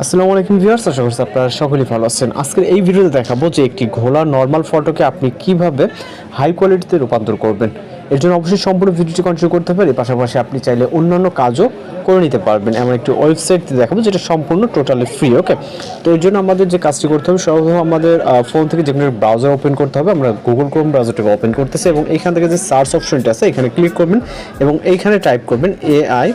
আসসালামু আলাইকুম ভিউয়ার্স, আশা করছি আপনারা সকলেই ভালো আছেন। আজকের এই ভিডিওতে দেখাবো যে একটি ঘোলা নর্মাল ফটোকে আপনি কীভাবে হাই কোয়ালিটিতে রূপান্তর করবেন। এর জন্য অবশ্যই সম্পূর্ণ ভিডিওটি কন্টিনিউ করতে পারি পাশাপাশি আপনি চাইলে অন্যান্য কাজও করে নিতে পারবেন। এমন একটি ওয়েবসাইট দেখাবো যেটা সম্পূর্ণ টোটালি ফ্রি ওকে তো এর জন্য আমাদের যে কাজটি করতে হবে, সর্বপ্রথম আমাদের ফোন থেকে যে কোনো ব্রাউজার ওপেন করতে হবে। আমরা গুগল ক্রোম ব্রাউজারটাকে ওপেন করতেছি এবং এইখান থেকে যে সার্চ অপশনটা আছে, এখানে ক্লিক করবেন এবং এইখানে টাইপ করবেন AI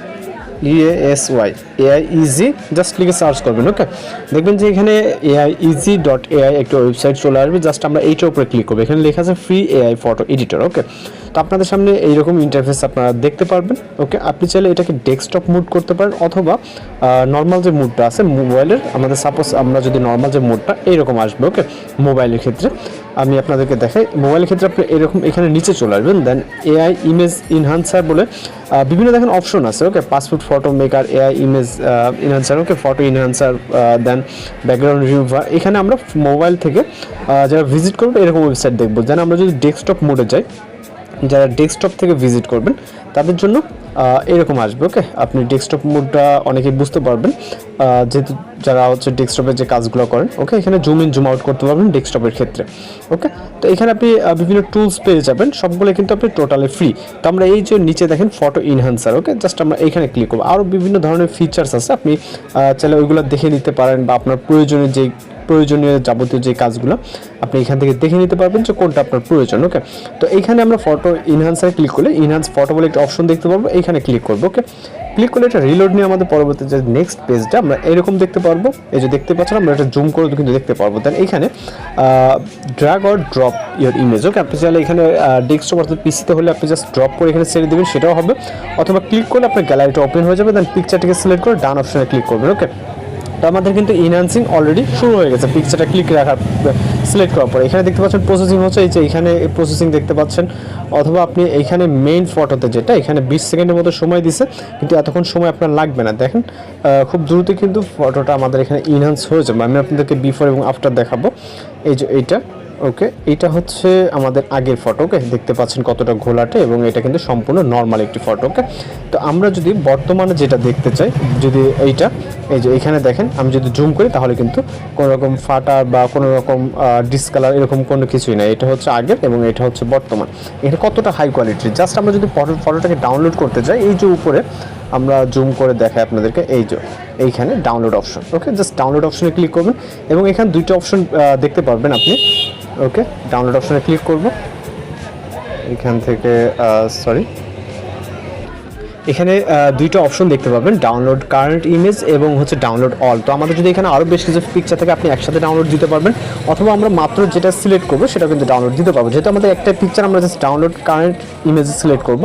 ES Y AI easy just লিখে সার্চ করবেন ওকে দেখবেন যে এখানে এআই ইজি ডট এআই একটা ওয়েবসাইট চলে আসবে জাস্ট আমরা এইটার উপরে ক্লিক করব। এখানে লেখা আছে free AI photo editor okay তো আপনাদের সামনে এইরকম ইন্টারফেস আপনারা দেখতে পারবেন ওকে আপনি চাইলে এটাকে ডেস্কটপ মুড করতে পারেন, অথবা নর্মাল যে মুডটা আছে মোবাইলের আমাদের সাপোজ আমরা যদি নর্মাল যে মুডটা এইরকম আসবে ওকে মোবাইলের ক্ষেত্রে। আমি আপনাদেরকে দেখাই। মোবাইলের ক্ষেত্রে আপনি এরকম এখানে নিচে চলে আসবেন দেন এআই ইমেজ ইনহান্সার বলে বিভিন্ন দেখেন অপশন আছে okay passport photo maker AI image enhancer okay photo enhancer then background remover এখানে আমরা মোবাইল থেকে যারা ভিজিট করব, এরকম ওয়েবসাইট দেখব। দেন আমরা যদি ডেস্কটপ মোডে যাই যারা ডেস্কটপ থেকে ভিজিট করবেন, তাদের জন্য এরকম আসবে ওকে আপনি ডেস্কটপ মোডটা অনেকেই বুঝতে পারবেন। যেহেতু যারা হচ্ছে ডেস্কটপের যে কাজগুলো করেন ওকে এখানে জুম ইন জুম আউট করতে পারবেন ডেস্কটপের ক্ষেত্রে ওকে তো এখানে আপনি বিভিন্ন টুলস পেয়ে যাবেন, সবগুলো কিন্তু আপনি টোটালি ফ্রি তো আমরা এই যে নিচে দেখেন ফটো ইনহান্সার ওকে জাস্ট আমরা এইখানে ক্লিক করব। আরও বিভিন্ন ধরনের ফিচার্স আছে, আপনি চাইলে ওইগুলো দেখে নিতে পারেন বা আপনার প্রয়োজনীয় যে প্রয়োজনীয় যাবতীয় যে কাজগুলো আপনি এখান থেকে দেখে নিতে পারবেন যে কোনটা আপনার প্রয়োজন ওকে তো এখানে আমরা ফটো ইনহান্সারে ক্লিক করলে ইনহান্স ফটো বলে একটা অপশন দেখতে পারব এইখানে ক্লিক করব ওকে ক্লিক করলে এটা রিলোড নিয়ে আমাদের পরবর্তী যে নেক্সট পেজটা আমরা এরকম দেখতে পারব। এই যে দেখতে পাচ্ছেন, আমরা এটা জুম করে কিন্তু দেখতে পারব। দেন এইখানে drag or drop your image okay আপনি চাইলে এখানে ডেস্কটপ অর্থাৎ পিসিতে হলে আপনি জাস্ট ড্রপ করে এখানে ছেড়ে দেবেন, সেটাও হবে। অথবা ক্লিক করলে আপনার গ্যালারিটা ওপেন হয়ে যাবে দেন পিকচারটাকে সিলেক্ট করে ডান অপশনে ক্লিক করবেন ওকে তো আমাদের কিন্তু ইনহ্যান্সিং অলরেডি শুরু হয়ে গেছে। পিকচারটা ক্লিক রাখার সিলেক্ট করার পরে। এখানে দেখতে পাচ্ছেন প্রসেসিং হচ্ছে, এই যে এখানে প্রসেসিং দেখতে পাচ্ছেন। অথবা আপনি এখানে মেইন ফটোতে যেটা, এখানে বিশ সেকেন্ডের মতো সময় দিছে, কিন্তু এতক্ষণ সময় আপনার লাগবে না। দেখেন খুব দ্রুত কিন্তু ফটোটা আমাদের এখানে ইনহান্স হয়ে যাবে আমি আপনাদেরকে বিফোর এবং আফটার দেখাবো। এই যে এইটা। ওকে, এটা হচ্ছে আমাদের আগের ফটো, ওকে? দেখতে পাচ্ছেন কতটা ঘোলাটে এবং এটা কিন্তু সম্পূর্ণ নর্মাল একটি ফটো, ওকে? তো আমরা যদি বর্তমানে যেটা দেখতে চাই, যদি এইটা, এই যে এখানে দেখেন, আমি যদি জুম করি তাহলে কিন্তু কোনো রকম ফাটা বা কোনো রকম ডিসকালার এরকম কোনো কিছুই নাই। এটা হচ্ছে আগের এবং এটা হচ্ছে বর্তমান। এটা কতটা হাই কোয়ালিটির জাস্ট আমরা যদি ফটো- ফটোটাকে ডাউনলোড করতে চাই এই যে উপরে আমরা জুম করে দেখাই আপনাদেরকে, এই যে এইখানে download option okay just download অপশনে ক্লিক করবেন এবং এখানে দুইটা অপশন দেখতে পারবেন আপনি ওকে ডাউনলোড অপশনে ক্লিক করব। এখান থেকে সরি এখানে দুইটা অপশন দেখতে পাবেন ডাউনলোড কারেন্ট ইমেজ এবং হচ্ছে ডাউনলোড অল তো আমাদের যদি এখানে আরও বেশ কিছু পিকচার থেকে, আপনি একসাথে ডাউনলোড দিতে পারবেন, অথবা আমরা মাত্র যেটা সিলেক্ট করব, সেটা কিন্তু ডাউনলোড দিতে পারব। যেহেতু আমাদের একটা পিকচার আমরা just download current image select করব।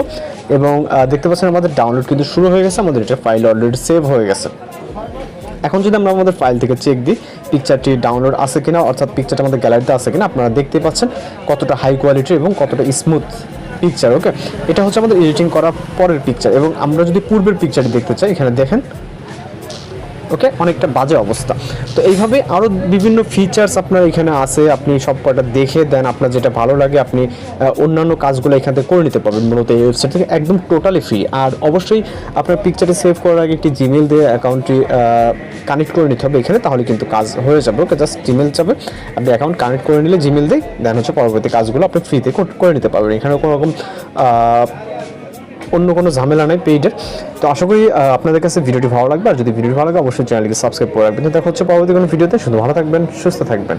এবং দেখতে পাচ্ছেন আমাদের ডাউনলোড কিন্তু শুরু হয়ে গেছে, আমাদের এটা ফাইল অলরেডি সেভ হয়ে গেছে। এখন যদি আমরা আমাদের ফাইল থেকে চেক দিই পিকচারটি ডাউনলোড আছে কিনা, অর্থাৎ পিকচারটা আমাদের গ্যালারিতে আছে কিনা, আপনারা দেখতে পাচ্ছেন কতটা হাই কোয়ালিটি এবং কতটা স্মুথ পিকচার ওকে এটা হচ্ছে আমাদের এডিটিং করার পরের পিকচার এবং আমরা যদি পূর্বের পিকচারটি দেখতে চাই, এখানে দেখেন ওকে? অনেকটা বাজে অবস্থা। তো এইভাবে আরও বিভিন্ন ফিচার্স আপনার এখানে আছে, আপনি সব কয়টা দেখে দেন, আপনার যেটা ভালো লাগে, আপনি অন্যান্য কাজগুলো এখান থেকে করে নিতে পারবেন। মূলত এই ওয়েবসাইট থেকে একদম টোটালি ফ্রি আর অবশ্যই আপনার পিকচারটি সেভ করার আগে একটি জিমেল দিয়ে অ্যাকাউন্টটি কানেক্ট করে নিতে হবে এখানে, তাহলে কিন্তু কাজ হয়ে যাবে। ওকে জাস্ট জিমেল যাবে। আপনি অ্যাকাউন্ট কানেক্ট করে নিলে জিমেল দিয়ে দেন হচ্ছে পরবর্তী কাজগুলো আপনি ফ্রিতে করে নিতে পারবেন। এখানে কোনো রকম অন্য কোনো ঝামেলা নেই পেইডের। তো আশা করি আপনাদের কাছে ভিডিওটি ভালো লাগবে। আর যদি ভিডিওটি ভালো লাগে, অবশ্যই চ্যানেলকে সাবস্ক্রাইব করে রাখবেন। দেখা হচ্ছে পরবর্তী কোনো ভিডিওতে। শুধু ভালো থাকবেন, সুস্থ থাকবেন।